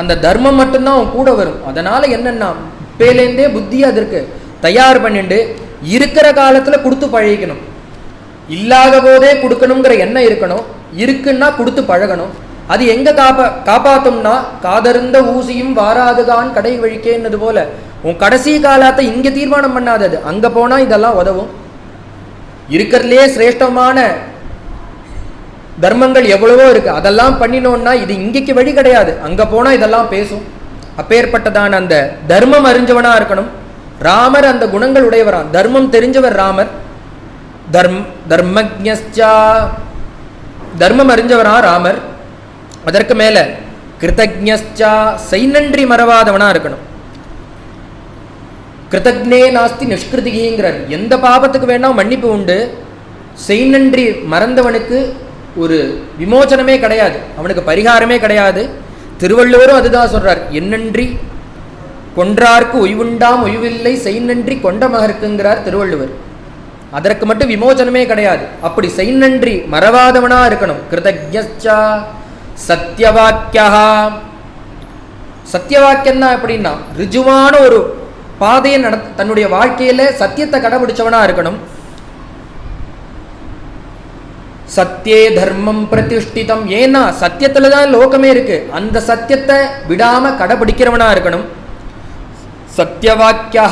அந்த தர்மம் மட்டும்தான் அவன் கூட வரும். அதனால் என்னென்னா பேலேருந்தே புத்தி அதற்கு தயார் பண்ணிண்டு இருக்கிற காலத்தில் கொடுத்து பழகிக்கணும். இல்லாத போதே கொடுக்கணுங்கிற எண்ணம் இருக்கணும். இருக்குன்னா கொடுத்து பழகணும். அது எங்கே காப்பா காப்பாத்தும்னா காதருந்த ஊசியும் வாராதுதான் கடை வழிக்கேன்னது போல. உன் கடைசி காலத்தை இங்கே தீர்மானம் பண்ணாதது. அங்கே போனால் இதெல்லாம் உதவும். இருக்கிறதுலே சிரேஷ்டமான தர்மங்கள் எவ்வளவோ இருக்கு. அதெல்லாம் பண்ணினோம்னா இது இங்கேக்கு வழி கிடையாது. அங்க போனால் இதெல்லாம் பேசும். அப்பேற்பட்டதான அந்த தர்மம் அறிஞ்சவனா இருக்கணும். ராமர் அந்த குணங்கள் உடையவரான் தர்மம் தெரிஞ்சவர் ராமர். தர்ம் தர்மஜா தர்மம் அறிஞ்சவரா ராமர். அதற்கு மேல கிருத்தஜ்ஞா செய்நன்றி மறவாதவனா இருக்கணும். கிருத்தக்னே நாஸ்தி நிஷ்கிருதிகிங்கிறார். எந்த பாபத்துக்கு வேணால் மன்னிப்பு உண்டு. செய்நன்றி மறந்தவனுக்கு ஒரு விமோச்சனமே கிடையாது. அவனுக்கு பரிகாரமே கிடையாது. திருவள்ளுவரும் அதுதான் சொல்கிறார் என்னன்றி கொன்றார்க்கு ஒய்வுண்டாம் ஒய்வில்லை செய்நன்றி கொண்ட மகருக்குங்கிறார் திருவள்ளுவர். அதற்கு மட்டும் விமோச்சனமே கிடையாது. அப்படி செய்நன்றி மறவாதவனா இருக்கணும். கிருதஜா சத்தியவாக்கியா தான் எப்படின்னா ரிஜுவான ஒரு பாதையை நட தன்னுடைய வாழ்க்கையில சத்தியத்தை கடைபிடிச்சவனா இருக்கணும். சத்தியே தர்மம் பிரதிஷ்டிதம். ஏன்னா சத்தியத்தில் தான் லோகமே இருக்கு. அந்த சத்தியத்தை விடாம கடைபிடிக்கிறவனா இருக்கணும். சத்தியவாக்கியா